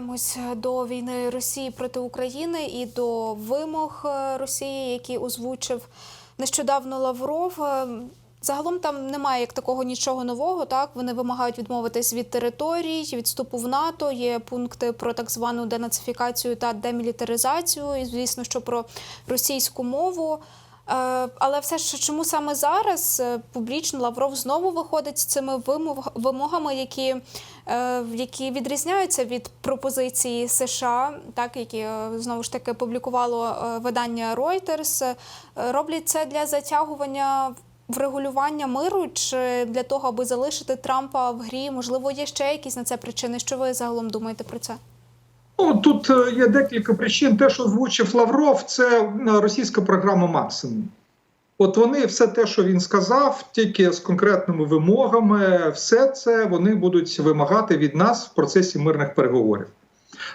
повертаємось до війни Росії проти України і до вимог е, Росії, які озвучив нещодавно Лавров. Е, Загалом там немає як такого нічого нового. Так вони вимагають відмовитись від територій, відступу в НАТО. Є пункти про так звану денацифікацію та демілітаризацію, і звісно, що про російську мову. Е, Але все ж чому саме зараз е, публічно Лавров знову виходить з цими вимогами, які, е, які відрізняються від пропозиції США, так які е, знову ж таки публікувало е, видання Reuters, е, роблять це для затягування врегулювання миру чи для того, аби залишити Трампа в грі? Можливо, є ще якісь на це причини. Що ви загалом думаєте про це? Ну тут е, є декілька причин. Те, що озвучив Лавров, це е, російська програма максимум. От вони все те, що він сказав, тільки з конкретними вимогами, все це вони будуть вимагати від нас в процесі мирних переговорів.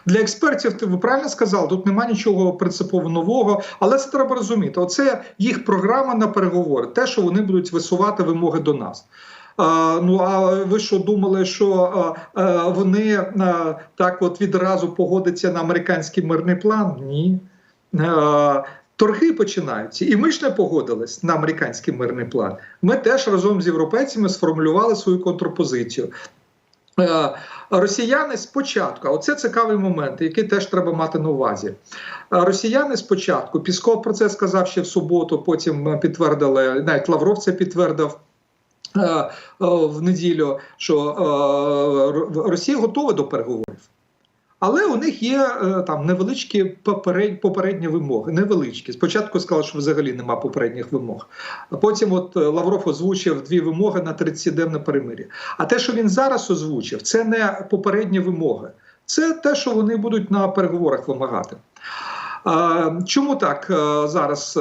Для експертів, ти ви правильно сказав, тут немає нічого принципово нового, але це треба розуміти. Оце їх програма на переговори, те, що вони будуть висувати вимоги до нас. А, ну а ви що думали, що а, а, вони а, так от відразу погодяться на американський мирний план? Ні. Торги починаються, і ми ж не погодились на американський мирний план. Ми теж разом з європейцями сформулювали свою контрпозицію. Е, Росіяни спочатку, а оце цікавий момент, який теж треба мати на увазі. Е, Росіяни спочатку, Пісков про це сказав ще в суботу, потім е, підтвердили, навіть Лавров це підтвердив в неділю, що Росія готова до переговорів. Але у них є е, там невеличкі поперед, попередні вимоги. Невеличкі. Спочатку сказали, що взагалі нема попередніх вимог. А потім от е, Лавров озвучив дві вимоги на 30-денне перемир'я. А те, що він зараз озвучив, це не попередні вимоги. Це те, що вони будуть на переговорах вимагати. Чому так е, зараз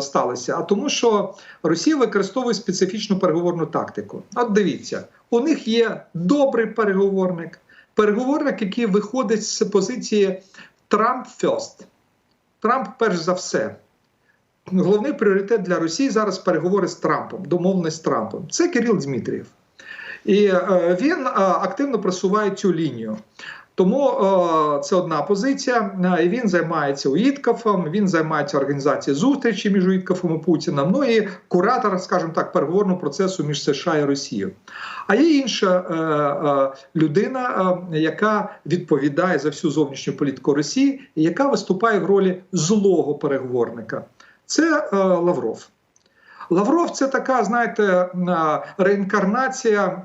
сталося? А тому, що Росія використовує специфічну переговорну тактику. От дивіться, у них є добрий переговорник, переговорник, який виходить з позиції Трамп first. Трамп перш за все. Головний пріоритет для Росії зараз переговори з Трампом, домовленість з Трампом. Це Кирил Дмитрієв. І е, він е, активно просуває цю лінію. Тому е, це одна позиція. Е, І він займається УІТКАФом, він займається організацією зустрічі між УІТКАФом і Путіним. Ну і куратор, скажімо так, переговорного процесу між США і Росією. А є інша е, е, людина, е, яка відповідає за всю зовнішню політику Росії, яка виступає в ролі злого переговорника. Це е, Лавров. Лавров це така, знаєте, реінкарнація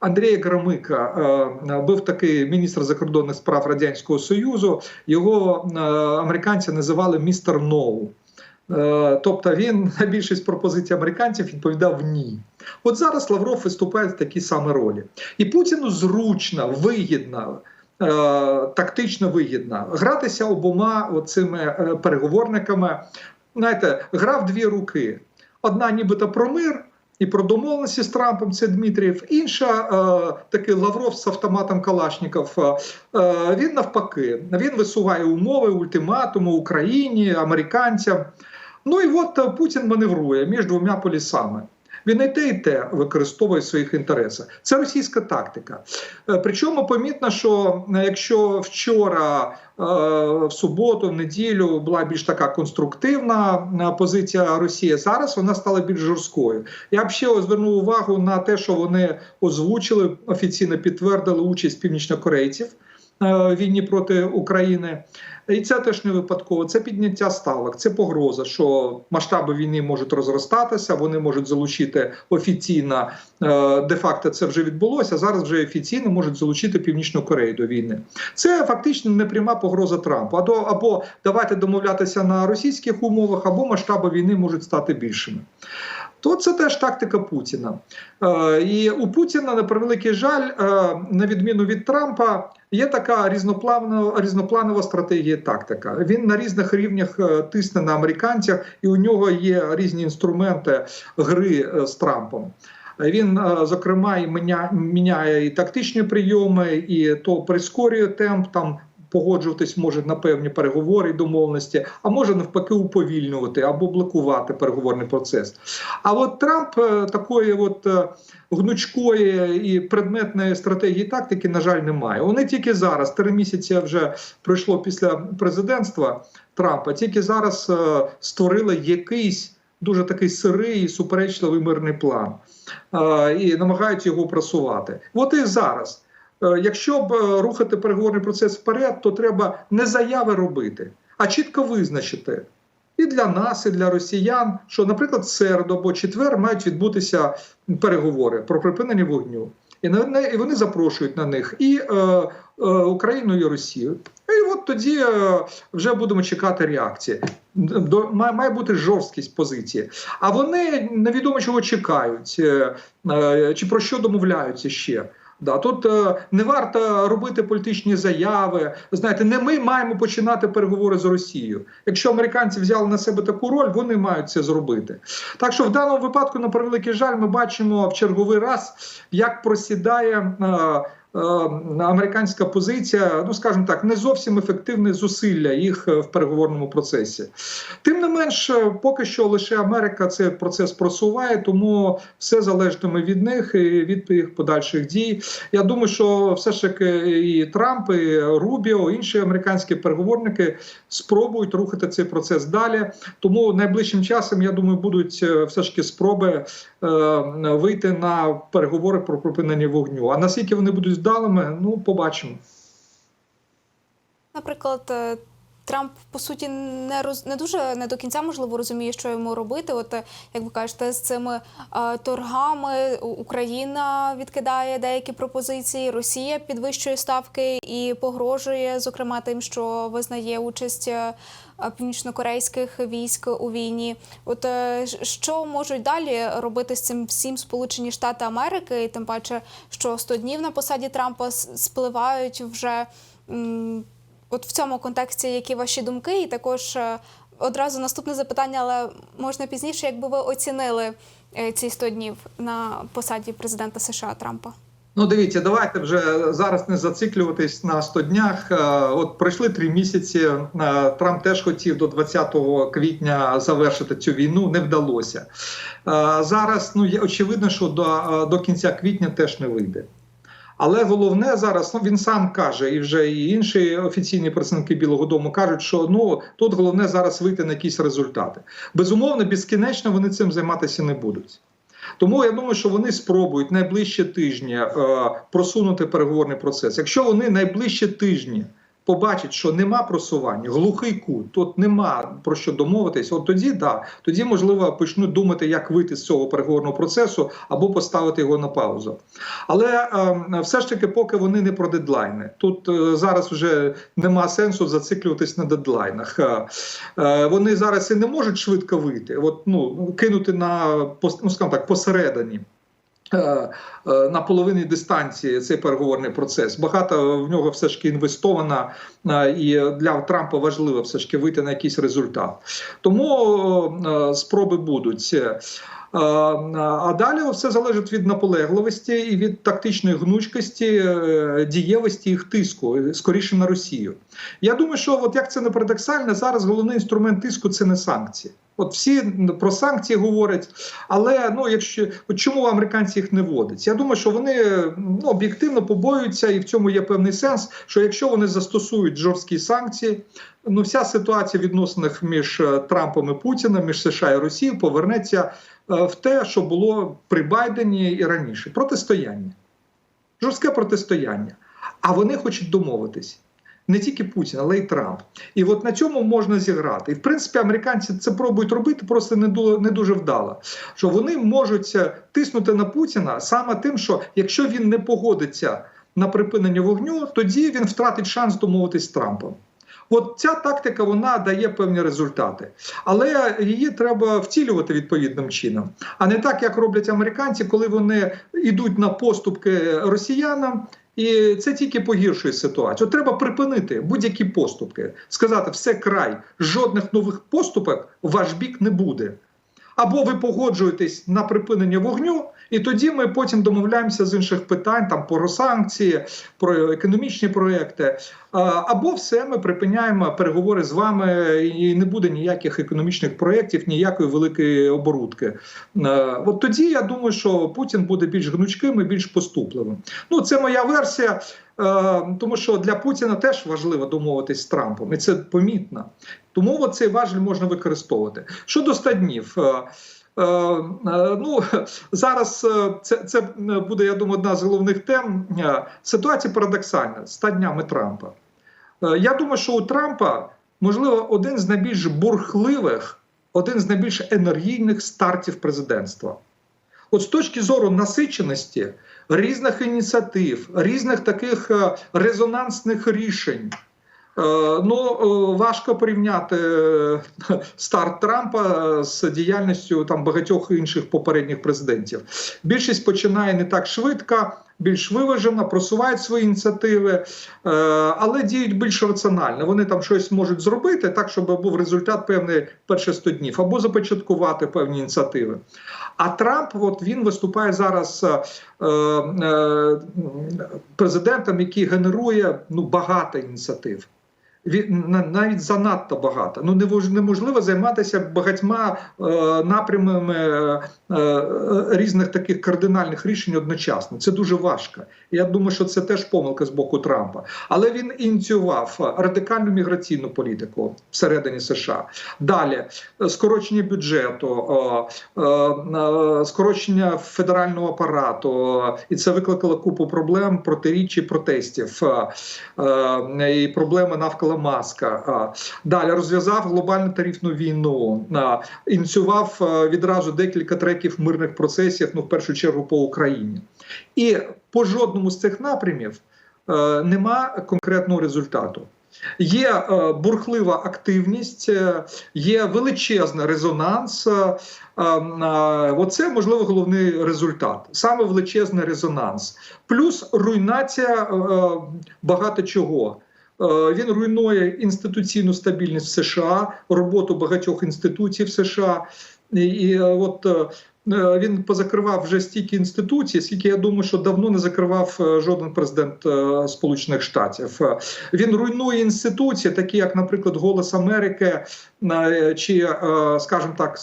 Андрія Громика. Був такий міністр закордонних справ Радянського Союзу. Його американці називали містер Ноу. Е, Тобто він на більшість пропозицій американців відповідав ні. От зараз Лавров виступає в такій самій ролі. І Путіну зручно, вигідно, е, тактично вигідно гратися обома цими е, переговорниками. Знаєте, гра в дві руки. Одна нібито про мир і про домовленості з Трампом, це Дмитрієв. Інша е, такий Лавров з автоматом Калашніков. Е, він навпаки, він висуває умови, ультиматуми Україні, американцям. Ну і от е, Путін маневрує між двома полісами. Він і те, і те використовує в своїх інтересах. Це російська тактика. Е, Причому помітно, що е, якщо вчора, е, в суботу, в неділю була більш така конструктивна позиція Росії, зараз вона стала більш жорсткою. Я б ще звернув увагу на те, що вони озвучили, офіційно підтвердили участь північнокорейців війні проти України. І це теж не випадково. Це підняття ставок, це погроза, що масштаби війни можуть розростатися, вони можуть залучити офіційно, е, де-факто це вже відбулося. Зараз вже офіційно можуть залучити Північну Корею до війни. Це фактично непряма погроза Трампу. Або, або давайте домовлятися на російських умовах, або масштаби війни можуть стати більшими. То це теж тактика Путіна. Е, і у Путіна, на превеликий жаль, е, на відміну від Трампа, є така різнопланова, різнопланова стратегія тактика. Він на різних рівнях е, тисне на американцях, і у нього є різні інструменти гри з Трампом. Він, зокрема, і міняє і тактичні прийоми, і то прискорює темп там погоджуватись може на певні переговори і домовленості, а може навпаки уповільнювати або блокувати переговорний процес. А от Трамп е, такої от е, гнучкої і предметної стратегії тактики, на жаль, немає. Вони тільки зараз, три місяці вже пройшло після президентства Трампа, тільки зараз е, створили якийсь дуже такий сирий і суперечливий мирний план і намагаються його просувати. От і зараз. Е, Якщо б е, рухати переговорний процес вперед, то треба не заяви робити, а чітко визначити і для нас, і для росіян, що, наприклад, середу або четвер мають відбутися переговори про припинення вогню. І і вони запрошують на них і е, е, Україну, і Росію. І от тоді е, вже будемо чекати реакції. До має, має бути жорсткість позиції. А вони невідомо чого чекають, е, е, чи про що домовляються ще. Да, тут е, не варто робити політичні заяви. Знаєте, не ми маємо починати переговори з Росією. Якщо американці взяли на себе таку роль, вони мають це зробити. Так що в даному випадку, на превеликий жаль, ми бачимо в черговий раз, як просідає. Е, Американська позиція, ну скажімо так, не зовсім ефективне зусилля їх е, в переговорному процесі. Тим не менш, е, поки що лише Америка цей процес просуває, тому все залежатиме від них і від їх подальших дій. Я думаю, що все ж таки і Трамп, і Рубіо, інші американські переговорники спробують рухати цей процес далі. Тому найближчим часом, я думаю, будуть все ж таки спроби е, вийти на переговори про припинення вогню. А наскільки вони будуть вдалими, ну побачимо. Наприклад, е, Трамп по суті не роз не дуже не до кінця можливо розуміє, що йому робити. От е, як ви кажете, з цими е, торгами Україна відкидає деякі пропозиції, Росія підвищує ставки і погрожує, зокрема, тим, що визнає участь. Е, Північнокорейських військ у війні, от е, що можуть далі робити з цим всім Сполучені Штати Америки, і тим паче, що 100 днів на посаді Трампа спливають вже От в цьому контексті, які ваші думки, і також е, одразу наступне запитання, але можна пізніше, якби ви оцінили ці 100 днів на посаді президента США Трампа? Ну, дивіться, давайте вже зараз не зациклюватись на 100 днях. Е, От пройшли три місяці. Е, Трамп теж хотів до 20 квітня завершити цю війну. Не вдалося. Е, Зараз ну очевидно, що до, е, до кінця квітня теж не вийде. Але головне зараз, ну він сам каже, і вже і інші офіційні представники Білого Дому кажуть, що ну тут головне зараз вийти на якісь результати. Безумовно, безкінечно вони цим займатися не будуть. Тому я думаю, що вони спробують найближче тижні е, просунути переговорний процес. Якщо вони найближче тижні побачать, що нема просування, глухий кут, тут нема про що домовитись, от тоді да, тоді можливо почнуть думати, як вийти з цього переговорного процесу або поставити його на паузу. Але е, все ж таки, поки вони не про дедлайни, тут е, зараз вже нема сенсу зациклюватись на дедлайнах. Е, е, вони зараз і не можуть швидко вийти, от ну кинути на ну, скажімо так посередині. Е, е, На половині дистанції цей переговорний процес багато в нього все ж таки інвестовано, е, і для Трампа важливо все ж таки вийти на якийсь результат. Тому спроби будуть. Е, А далі все залежить від наполегливості і від тактичної гнучкості, е, дієвості їх тиску, е, скоріше на Росію. Я думаю, що от як це не парадоксально, зараз головний інструмент тиску це не санкції. От всі про санкції говорять, але ну якщо чому американці їх не вводять? Я думаю, що вони ну, об'єктивно побоюються, і в цьому є певний сенс. Що якщо вони застосують жорсткі санкції, ну вся ситуація відносинах між е, Трампом і Путіним, між США і Росією повернеться е, в те, що було при Байдені і раніше протистояння, жорстке протистояння. А вони хочуть домовитись. Не тільки Путін, але й Трамп. І от на цьому можна зіграти. І в принципі, американці це пробують робити, просто не дуже вдало. Що вони можуть е, тиснути на Путіна саме тим, що якщо він не погодиться на припинення вогню, тоді він втратить шанс домовитись з Трампом. От ця тактика вона дає певні результати, але її треба втілювати відповідним чином, а не так, як роблять американці, коли вони йдуть на поступки росіянам. І це тільки погіршує ситуацію. Треба припинити будь-які поступки, сказати все край, жодних нових поступок ваш бік не буде. Або ви погоджуєтесь на припинення вогню, І тоді ми потім домовляємося з інших питань, там про санкції, про економічні проекти. Або все ми припиняємо переговори з вами, і не буде ніяких економічних проєктів, ніякої великої оборудки. От тоді я думаю, що Путін буде більш гнучким і більш поступливим. Ну це моя версія, тому що для Путіна теж важливо домовитись з Трампом, і це помітно. Тому цей важіль можна використовувати. Щодо 100 днів. Е, Е, Ну зараз е, це це буде, я думаю, одна з головних тем. Ситуація парадоксальна з 100 днями Трампа. Я думаю, що у Трампа можливо один з найбільш бурхливих, один з найбільш енергійних стартів президентства. От з точки зору насиченості різних ініціатив, різних таких резонансних рішень. Е, Ну, е, важко порівняти е, старт Трампа з діяльністю там багатьох інших попередніх президентів. Більшість починає не так швидко, більш виважено, просувають свої ініціативи, е, але діють більш раціонально. Вони там щось можуть зробити так, щоб був результат певний перші 100 днів, або започаткувати певні ініціативи. А Трамп, от він виступає зараз е, е, президентом, який генерує ну багато ініціатив. Навіть занадто багато. Ну неможливо займатися багатьма е, напрямами е, е, різних таких кардинальних рішень одночасно. Це дуже важко. Я думаю, що це теж помилка з боку Трампа. Але він ініціював радикальну міграційну політику всередині США. Далі скорочення бюджету, скорочення федерального апарату, і це викликало купу проблем, протиріч і протестів і проблеми навколо маска. Далі розв'язав глобальну тарифну війну, ініціював е, відразу декілька треків мирних процесів, ну в першу чергу по Україні. І по жодному з цих напрямів е, нема конкретного результату. Є е, бурхлива активність, є величезний резонанс. Оце можливо головний результат. Саме величезний резонанс, плюс руйнація багато чого. Е, Він руйнує інституційну стабільність в США, роботу багатьох інституцій в США. І, е, от е, він позакривав вже стільки інституцій, скільки я думаю, що давно не закривав жоден президент Сполучених Штатів. Він руйнує інституції, такі як, наприклад, Голос Америки чи, скажімо так,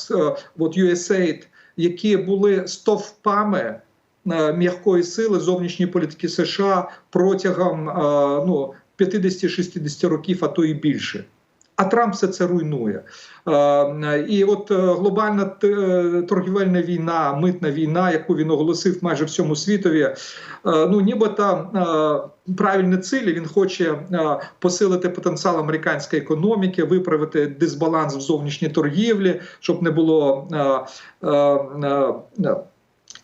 от USAID, які були стовпами м'якої сили зовнішньої політики США протягом ну, 50-60 років, а то і більше. А Трамп все це руйнує. Е, І от е, глобальна е, торгівельна війна, митна війна, яку він оголосив майже всьому світові, ну нібито правильні цілі. Він хоче посилити потенціал американської економіки, виправити дисбаланс в зовнішній торгівлі, щоб не було.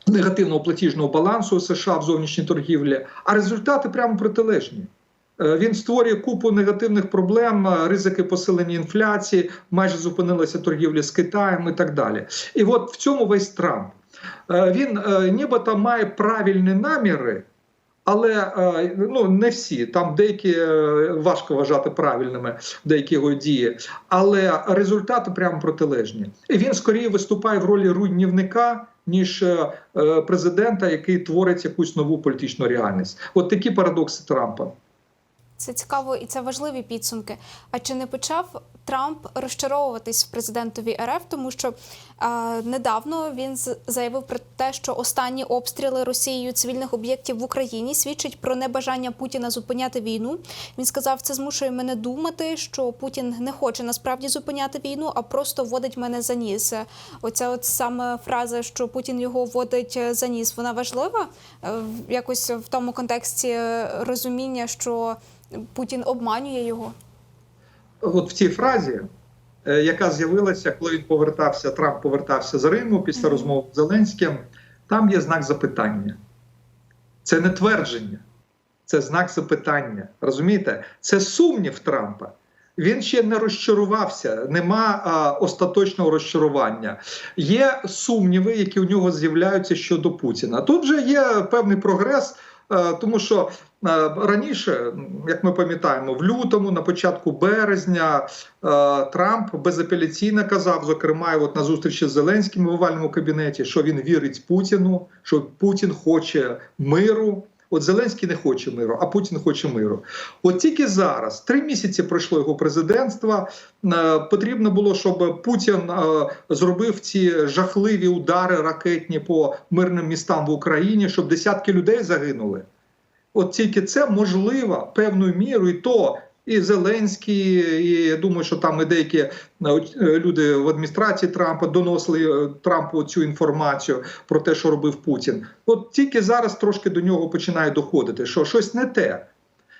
Негативного платіжного балансу США в зовнішній торгівлі, а результати прямо протилежні. Е, Він створює купу негативних проблем, е, ризики посилення інфляції, майже зупинилася торгівля з Китаєм і так далі. І от в цьому весь Трамп. Е, Він нібито має правильні наміри, але ну, не всі. Там деякі важко вважати правильними, деякі його дії, але результати прямо протилежні. І він скоріше виступає в ролі руйнівника. Ніж президента, який творить якусь нову політичну реальність, от такі парадокси Трампа. Це цікаво і це важливі підсумки. А чи не почав Трамп розчаровуватись в президентові РФ, тому що а, недавно він заявив про те, що останні обстріли Росією цивільних об'єктів в Україні свідчать про небажання Путіна зупиняти війну. Він сказав, це змушує мене думати, що Путін не хоче насправді зупиняти війну, а просто вводить мене за ніс. Оця от саме фраза, що Путін його вводить е, за ніс, вона важлива Е, якось в тому контексті е, розуміння, що Путін обманює його. От в цій фразі, е, яка з'явилася, коли він повертався, Трамп повертався з Риму після Мгм. розмови з Зеленським, там є знак запитання. Це не твердження, це знак запитання. Розумієте? Це сумнів Трампа. Він ще не розчарувався, нема а, остаточного розчарування. Є сумніви, які у нього з'являються щодо Путіна. Тут вже є певний прогрес, е, тому що Раніше, як ми пам'ятаємо, в лютому, на початку березня, е, Трамп безапеляційно казав, зокрема, от на зустрічі з Зеленським в овальному кабінеті, що він вірить Путіну, що Путін хоче миру. От Зеленський не хоче миру, а Путін хоче миру. От тільки зараз, три місяці пройшло його президентства. е, Потрібно було, щоб Путін е, зробив ці жахливі удари ракетні по мирним містам в Україні, щоб десятки людей загинули. От тільки це можливо певною мірою, і то і Зеленський, і я думаю, що там і деякі е, люди в адміністрації Трампа доносили е, Трампу цю інформацію про те, що робив Путін. От тільки зараз трошки до нього починає доходити, що щось не те,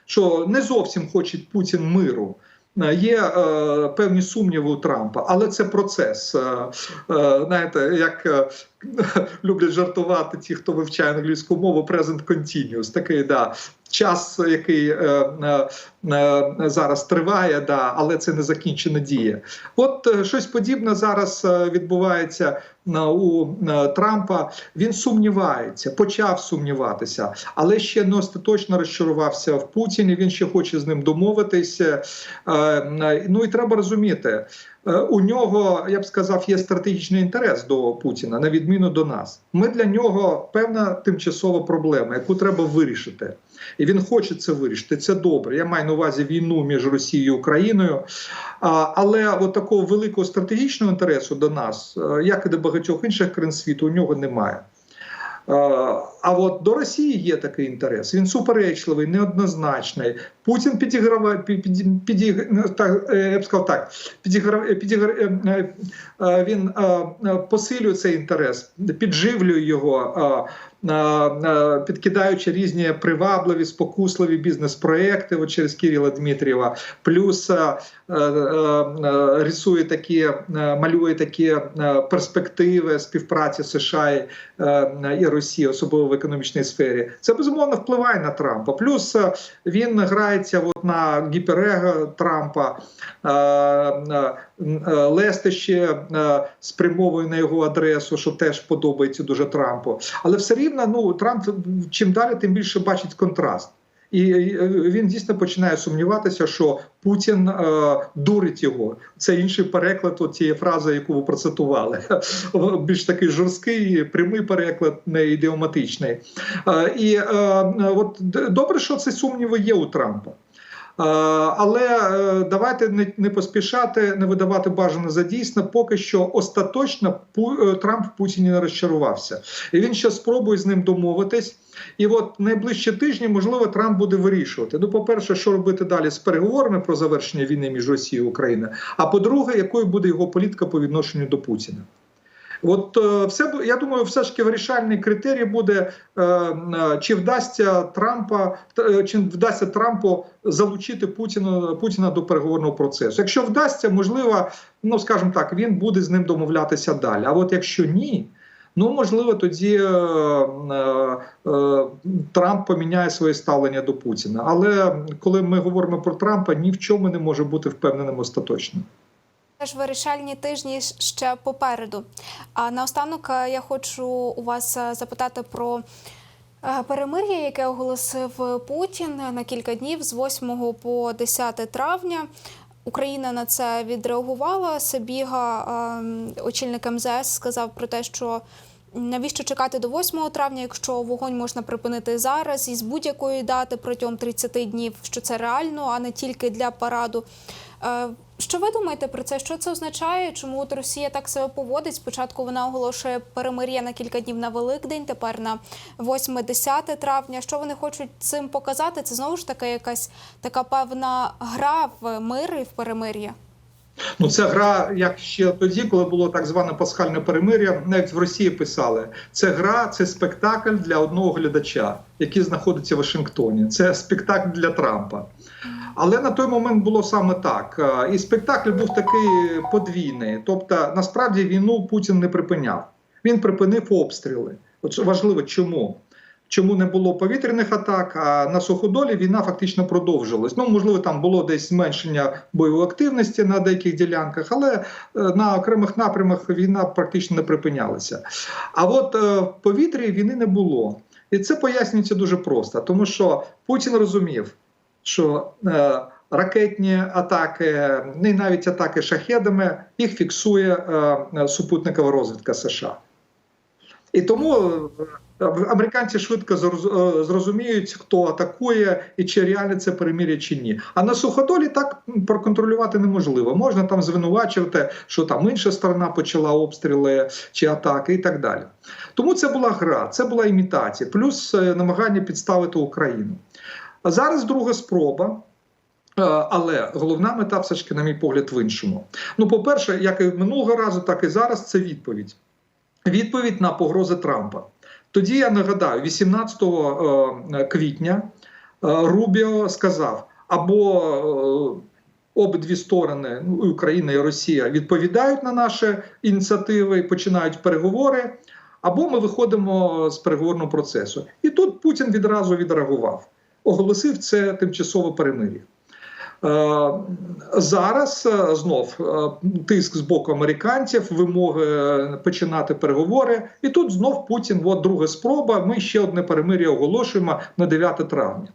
що не зовсім хоче Путін миру. Е, Є е, певні сумніви у Трампа, але це процес. Е, е, знаєте, як е, люблять жартувати ті, хто вивчає англійську мову, present continuous, такий да, час, який е, е, е, зараз триває, да, але це не закінчена дія. От е, щось подібне зараз е, відбувається е, у Трампа. Він сумнівається, почав сумніватися, але ще не остаточно розчарувався в Путіні. Він ще хоче з ним домовитися. Е, Ну і треба розуміти. У нього, я б сказав, є стратегічний інтерес до Путіна, на відміну до нас. Ми для нього певна тимчасова проблема, яку треба вирішити. І він хоче це вирішити. Це добре. Я маю на увазі війну між Росією і Україною. Але от такого великого стратегічного інтересу до нас, е, як і до багатьох інших країн світу, у нього немає. Е, А от до Росії є такий інтерес. Він суперечливий, неоднозначний. Путін підіграває під, під, ну, так, е, я б сказав так, підіграв, підігр, е, він посилює цей інтерес, підживлює його, підкидаючи різні привабливі, спокусливі бізнес-проекти от через Кирила Дмитрієва, плюс е, е, е, рисує такі, малює такі перспективи співпраці США і, Росії, особливо в економічній сфері. Це безумовно впливає на Трампа. Плюс він грається от на гіперего Трампа, лестище е, спрямовує на його адресу, що теж подобається дуже Трампу. Але все рівно ну Трамп чим далі, тим більше бачить контраст. І е, він дійсно починає сумніватися, що Путін е, дурить його. Це інший переклад цієї фрази, яку ви процитували. Більш такий жорсткий, прямий переклад, не ідеоматичний. Е, і е, от добре, що ці сумніви є у Трампа. Е, Але е, давайте не, поспішати, не видавати бажане за дійсне. Поки що остаточно е, Трамп Путіні не розчарувався, і він ще спробує з ним домовитись. І от найближчі тижні, можливо, Трамп буде вирішувати. Ну, по-перше, що робити далі з переговорами про завершення війни між Росією і Україною. А по-друге, якою буде його політика по відношенню до Путіна. От е, все я думаю, все ж таки вирішальний критерій буде, е, е, чи вдасться Трампа, чи вдасться Трампу залучити Путіна Путіна до переговорного процесу. Якщо вдасться, можливо, ну скажімо так, він буде з ним домовлятися далі. А от якщо ні. Ну, можливо, тоді е, е, Трамп поміняє своє ставлення до Путіна. Але коли ми говоримо про Трампа, ні в чому не може бути впевненим остаточно. Теж вирішальні тижні ще попереду. А наостанок е, я хочу у вас е, запитати про е, перемир'я, яке оголосив Путін на кілька днів з 8 по 10 травня. Україна на це відреагувала. Сабіга, ем, очільник МЗС, сказав про те, що навіщо чекати до 8 травня, якщо вогонь можна припинити зараз із будь-якої дати протягом 30 днів, що це реально, а не тільки для параду. Що ви думаєте про це? Що це означає? Чому от Росія так себе поводить? Спочатку вона оголошує перемир'я на кілька днів на Великдень, тепер на 8-10 травня. Що вони хочуть цим показати? Це знову ж таки якась така певна гра в мир і в перемир'я. Ну, це гра, як ще тоді, коли було так зване пасхальне перемир'я, навіть в Росії писали: це гра, це спектакль для одного глядача, який знаходиться в Вашингтоні. Це спектакль для Трампа. Але на той момент було саме так. Е, І спектакль був такий подвійний. Тобто, насправді війну Путін не припиняв. Він припинив обстріли. От важливо, чому? Чому не було повітряних атак, а на суходолі війна фактично продовжилась. Ну, можливо, там було десь зменшення бойової активності на деяких ділянках, але е, на окремих напрямах війна практично не припинялася. А от е, в повітрі війни не було. І це пояснюється дуже просто, тому що Путін розумів, що е, ракетні атаки, ну і навіть атаки шахедами, їх фіксує е, супутникова розвідка США. І тому е, американці швидко е, зрозуміють, хто атакує і чи реально це перемір'я чи ні. А на суходолі так проконтролювати неможливо. Можна там звинувачувати, що там інша сторона почала обстріли чи атаки, і так далі. Тому це була гра, це була імітація, плюс е, намагання підставити Україну. А зараз друга спроба. Е, Але головна мета, все ж таки, на мій погляд, в іншому. Ну, по-перше, як і минулого разу, так і зараз, це відповідь. Відповідь на погрози Трампа. Тоді я нагадаю, 18 е, квітня е, Рубіо сказав: або обидві сторони, ну, Україна і Росія, відповідають на наші ініціативи і починають переговори, або ми виходимо з переговорного процесу. І тут Путін відразу відреагував, оголосив це тимчасове перемир'я. Е, Зараз е, знов е, тиск з боку американців, вимоги починати переговори, і тут знов Путін. От друга спроба. Ми ще одне перемир'я оголошуємо на 9 травня.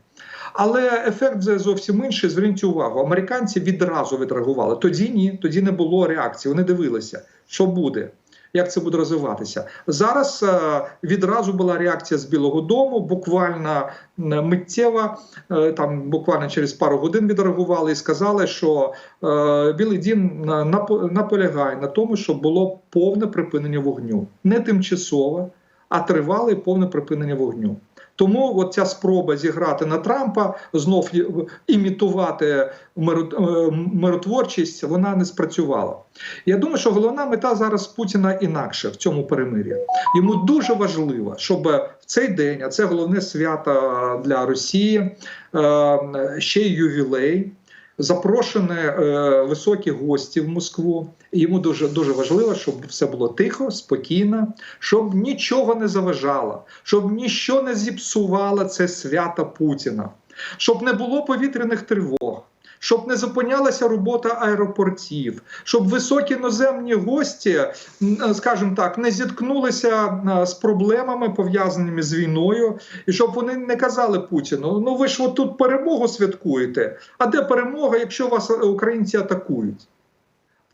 Але ефект зовсім інший. Зверніть увагу, американці відразу відреагували. Тоді ні, тоді не було реакції. Вони дивилися, що буде. Як це буде розвиватися зараз? е, Відразу була реакція з Білого Дому, буквально миттєва. Е, Там буквально через пару годин відреагували і сказали, що е, Білий Дім на- напо- наполягає на тому, щоб було повне припинення вогню, не тимчасове, а тривале повне припинення вогню. Тому от ця спроба зіграти на Трампа, знов імітувати е, миротворчість, вона не спрацювала. Я думаю, що головна мета зараз Путіна інакше в цьому перемир'ї. Йому дуже важливо, щоб в цей день, а це головне свято для Росії, е, ще й ювілей. Запрошені е, високі гості в Москву. Йому дуже дуже важливо, щоб все було тихо, спокійно, щоб нічого не заважало, щоб нічого не зіпсувало це свято Путіна, щоб не було повітряних тривог. Щоб не зупинялася робота аеропортів, щоб високі іноземні гості, скажімо так, не зіткнулися е, з проблемами пов'язаними з війною, і щоб вони не казали Путіну: ну ви ж от тут перемогу святкуєте. А де перемога, якщо вас е, українці атакують?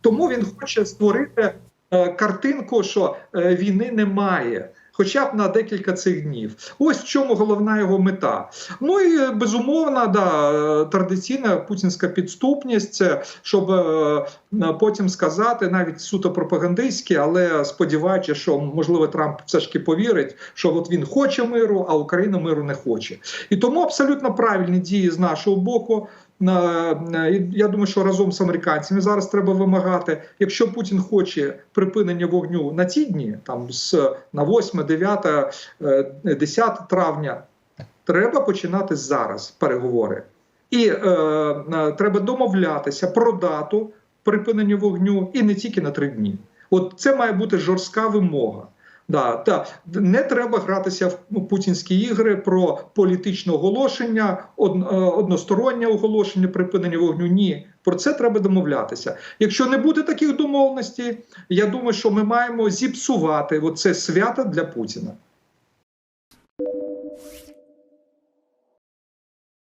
Тому він хоче створити е, картинку, що е, війни немає. Хоча б на декілька цих днів. Ось в чому головна його мета. Ну і е, безумовно, да, е, традиційна путінська підступність, щоб е, е, потім сказати, навіть суто пропагандистськи, але сподіваючись, що можливо Трамп все ж таки повірить, що от він хоче миру, а Україна миру не хоче. І тому абсолютно правильні дії з нашого боку. Я думаю, що разом з американцями зараз треба вимагати, якщо Путін хоче припинення вогню на ці дні, там з на 8, 9, е, 10 травня, треба починати зараз переговори. І е, треба домовлятися про дату припинення вогню і не тільки на три дні. От це має бути жорстка вимога. Да, та не треба гратися в ну, путінські ігри про політичне оголошення, е, одностороннє оголошення припинення вогню. Ні, про це треба домовлятися. Якщо не буде таких домовленостей, я думаю, що ми маємо зіпсувати оце свято для Путіна.